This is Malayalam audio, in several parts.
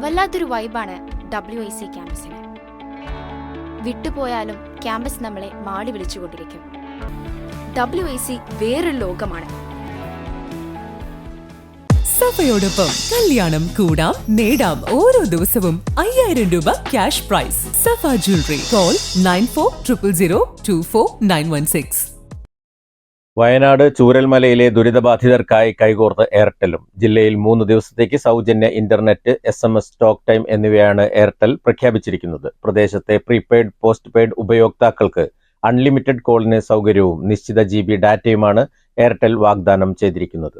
വല്ലാത്തൊരു വൈബാണ് ഡബ്ല്യു ഐ സി ക്യാമ്പസിന്. വിട്ടുപോയാലും ക്യാമ്പസ് നമ്മളെ മാടി വിളിച്ചുകൊണ്ടിരിക്കും. ഡബ്ല്യു ഐ സി വേറൊരു ലോകമാണ്. സഫയോടൊപ്പം കല്യാണം കൂടാം നേടാം ഓരോ ദിവസവും അയ്യായിരം രൂപ cash prize. Safa jewellery call nine four triple zero two four nine one six. Wayanad ചൂരൽമലയിലെ ദുരിതബാധിതർക്കായി കൈകോർത്ത് എയർടെലും ജില്ലയിൽ മൂന്ന് ദിവസത്തേക്ക് സൗജന്യ internet S M S talk time എന്നിവയാണ് എയർടെൽ പ്രഖ്യാപിച്ചിരിക്കുന്നത്. പ്രദേശത്തെ പ്രീപെയ്ഡ് പോസ്റ്റ് പെയ്ഡ് ഉപയോക്താക്കൾക്ക് അൺലിമിറ്റഡ് കോളിന് സൗകര്യവും നിശ്ചിത ജി ബി ഡാറ്റയുമാണ് എയർടെൽ വാഗ്ദാനം ചെയ്തിരിക്കുന്നത്.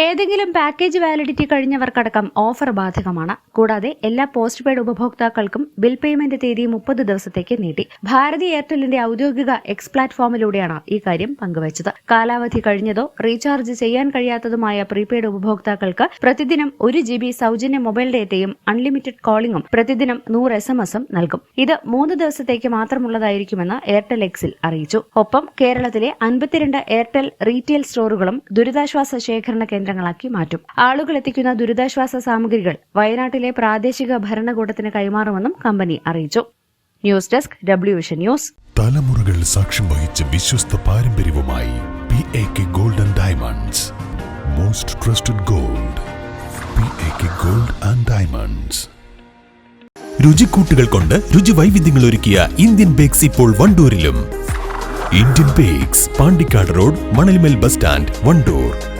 ഏതെങ്കിലും പാക്കേജ് വാലിഡിറ്റി കഴിഞ്ഞവർക്കടക്കം ഓഫർ ബാധകമാണ്. കൂടാതെ എല്ലാ പോസ്റ്റ് പെയ്ഡ് ഉപഭോക്താക്കൾക്കും ബിൽ പേയ്മെന്റ് തീയതി മുപ്പത് ദിവസത്തേക്ക് നീട്ടി. ഭാരതി എയർടെല്ലിന്റെ ഔദ്യോഗിക എക്സ് പ്ലാറ്റ്ഫോമിലൂടെയാണ് ഈ കാര്യം പങ്കുവച്ചത്. കാലാവധി കഴിഞ്ഞതോ റീചാർജ് ചെയ്യാൻ കഴിയാത്തതുമായ പ്രീപെയ്ഡ് ഉപഭോക്താക്കൾക്ക് പ്രതിദിനം ഒരു ജി ബി സൗജന്യ മൊബൈൽ ഡേറ്റയും അൺലിമിറ്റഡ് കോളിംഗും പ്രതിദിനം നൂറ് എസ് എം എസും നൽകും. ഇത് മൂന്ന് ദിവസത്തേക്ക് മാത്രമുള്ളതായിരിക്കുമെന്ന് എയർടെൽ എക്സിൽ അറിയിച്ചു. ഒപ്പം കേരളത്തിലെ അൻപത്തിരണ്ട് എയർടെൽ റീറ്റെയിൽ സ്റ്റോറുകളും ദുരിതാശ്വാസ ശേഖരണ കേന്ദ്രങ്ങളാക്കി മാറ്റും. ആളുകൾ എത്തിക്കുന്ന ദുരിതാശ്വാസ സാമഗ്രികൾ വയനാട്ടിലെ പ്രാദേശിക ഭരണകൂടത്തിന് കൈമാറുമെന്നും കമ്പനി അറിയിച്ചു. News desk W vision news. തലമുറകൾ സാക്ഷ്യം വഹിച്ച വിശ്വസ്ത പാരമ്പര്യവുമായി P A K gold and diamonds most trusted gold P A K gold and diamonds രുചിക്കൂട്ടുകൾ കൊണ്ട് രുചി വൈവിധ്യങ്ങൾ ഒരുക്കിയ ഇന്ത്യൻ ബേക്സ് ഇപ്പോൾ വണ്ടൂരിലും. Indian bakes Pandikkad road Manalmel bus stand Wandoor.